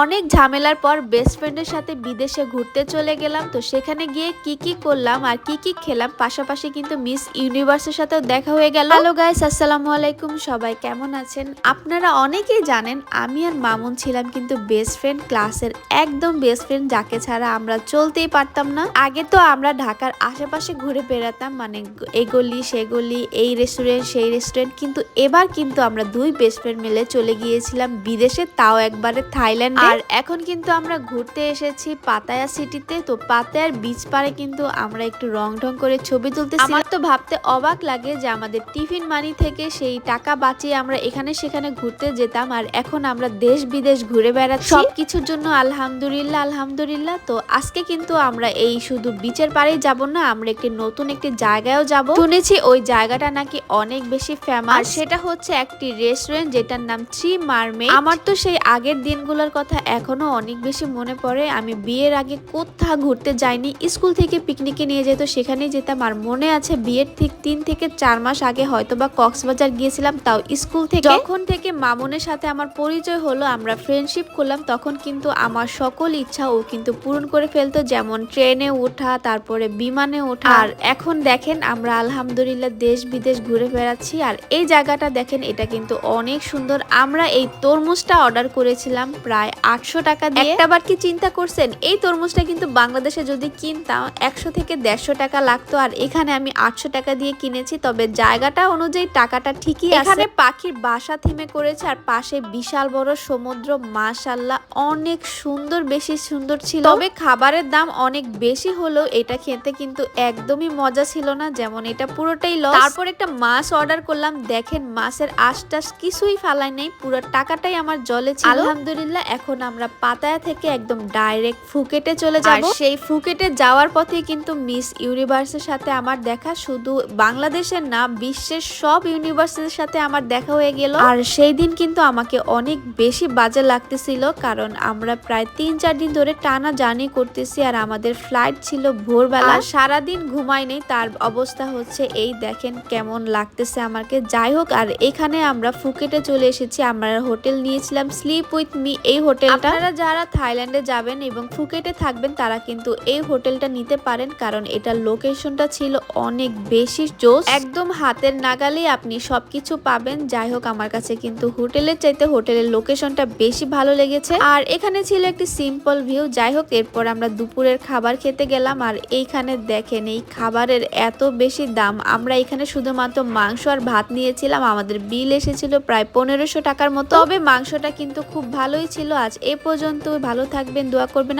অনেক ঝামেলার পর বেস্ট ফ্রেন্ডের সাথে বিদেশে ঘুরতে চলে গেলাম, তো সেখানে গিয়ে কি কি করলাম আর কি কি খেলাম, পাশাপাশি কিন্তু মিস ইউনিভার্সের সাথেও দেখা হয়ে গেল। হ্যালো গাইস আসসালামু আলাইকুম, সবাই কেমন আছেন? আপনারা অনেকেই জানেন আমি আর মামুন ছিলাম কিন্তু বেস্ট ফ্রেন্ড ক্লাসের একদম বেস্ট ফ্রেন্ড যাকে ছাড়া আমরা চলতেই পারতাম না। আগে তো আমরা ঢাকার আশেপাশে ঘুরে বেড়াতাম মানে এই গলি সে গলি, এই রেস্টুরেন্ট সেই রেস্টুরেন্ট কিন্তু এবার কিন্তু আমরা দুই বেস্ট ফ্রেন্ড মিলে চলে গিয়েছিলাম বিদেশে, তাও একবারে থাইল্যান্ড আর এখন কিন্তু আমরা ঘুরতে এসেছি পাতায়া সিটিতে। তো পাতায়ার বিচ পারে কিন্তু আমরা একটু রং ঢং করে ছবি তুলতে আমার তো ভাবতে অবাক লাগে যে আমাদের টিফিন মানি থেকে সেই টাকা বাঁচিয়ে আমরা এখানে সেখানে ঘুরতে যেতাম আর এখন আমরা দেশ বিদেশ ঘুরে বেড়াচ্ছি। সবকিছুর জন্য আলহামদুলিল্লাহ আলহামদুলিল্লাহ। তো আজকে কিন্তু আমরা এই শুধু বিচের পাড়েই যাব না আমরা একটি নতুন একটি জায়গায়ও যাব। শুনেছি ওই জায়গাটা নাকি অনেক বেশি ফেমাস সেটা হচ্ছে একটি রেস্টুরেন্ট যেটার নাম থ্রি মারমে আমার তো সেই আগের দিনগুলোর কথা এখনও অনেক বেশি মনে পড়ে। আমি বিয়ের আগে কোথাও ঘুরতে যাইনি। স্কুল থেকে পিকনিকে নিয়ে যেত, সেখানেই যেতাম। আর মনে আছে, বিয়ের ঠিক তিন থেকে চার মাস আগে হয়তো বা কক্সবাজার গিয়েছিলাম, তাও স্কুল থেকে। যখন থেকে মামুনের সাথে আমার পরিচয় হলো, আমরা ফ্রেন্ডশিপ করলাম, তখন কিন্তু আমার সকল ইচ্ছা ও কিন্তু পূরণ করে ফেলতো, যেমন ট্রেনে ওঠা, তারপরে বিমানে ওঠা। আর এখন দেখেন, আমরা আলহামদুলিল্লাহ দেশ বিদেশ ঘুরে বেড়াচ্ছি। আর এই জায়গাটা দেখেন, এটা কিন্তু অনেক সুন্দর। আমরা এই তরমুজটা অর্ডার করেছিলাম প্রায় আটশো টাকা দিয়ে একটাবার কি চিন্তা করছেন? এই তরমুজটা কিন্তু বাংলাদেশে যদি কিনতাম একশো থেকে দেড়শো টাকা লাগতো। আর এখানে আমি আটশো টাকা দিয়ে কিনেছি তবে জায়গাটা অনুযায়ী টাকাটা ঠিকই আছে। এখানে পাখির বাসা থেমে করেছে আর পাশে বিশাল বড় সমুদ্র মাশাল্লাহ অনেক সুন্দর বেশি সুন্দর ছিল। তবে খাবারের দাম অনেক বেশি হলেও এটা খেতে কিন্তু একদমই মজা ছিল না যেমন এটা পুরোটাই লস তারপর একটা মাছ অর্ডার করলাম দেখেন মাছের আশটাস কিছুই ফালাই নাই পুরো টাকাটাই আমার জলে ছিল। আলহামদুলিল্লাহ এখন আমরা পাতায়া থেকে একদম ডাইরেক্ট ফুকেটে চলে যাব। সেই ফুকেটে যাওয়ার পথে কিন্তু মিস ইউনিভার্সের সাথে আমার দেখা শুধু বাংলাদেশের না বিশ্বের সব ইউনিভার্সের সাথে আমার দেখা হয়ে গেল। আর সেই দিন কিন্তু আমাকে অনেক বেশি বাজে লাগতেছিল কারণ আমরা প্রায় তিন চার দিন ধরে টানা জার্নি করতেছি আর আমাদের ফ্লাইট ছিল ভোরবেলা। সারাদিন ঘুমাই নেই তার অবস্থা হচ্ছে এই দেখেন কেমন লাগতেছে আমাকে। যাই হোক আর এখানে আমরা ফুকেটে চলে এসেছি আমরা হোটেল নিয়েছিলাম স্লিপ উইথ মি এই হোটেলটা। আপনারা যারা থাইল্যান্ডে যাবেন এবং ফুকেটে থাকবেন, তারা কিন্তু এই হোটেলটা নিতে পারেন, কারণ এটা লোকেশনটা ছিল অনেক বেশি জোস। একদম হাতের নাগালেই আপনি সবকিছু পাবেন। যাই হোক, আমার কাছে কিন্তু হোটেলের চাইতে হোটেলের লোকেশনটা বেশি ভালো লেগেছে। আর এখানে ছিল একটি সিম্পল ভিউ। যাই হোক, এরপর আমরা দুপুরের খাবার খেতে গেলাম। আর এইখানে দেখেন, এই খাবারের এত বেশি দাম। আমরা এখানে শুধুমাত্র মাংস আর ভাত নিয়েছিলাম। আমাদের বিল এসেছিল প্রায় পনেরোশো টাকার মতো। তবে মাংসটা কিন্তু খুব ভালোই ছিল। আজ এ পর্যন্ত। ভালো থাকবেন দোয়া করবেন।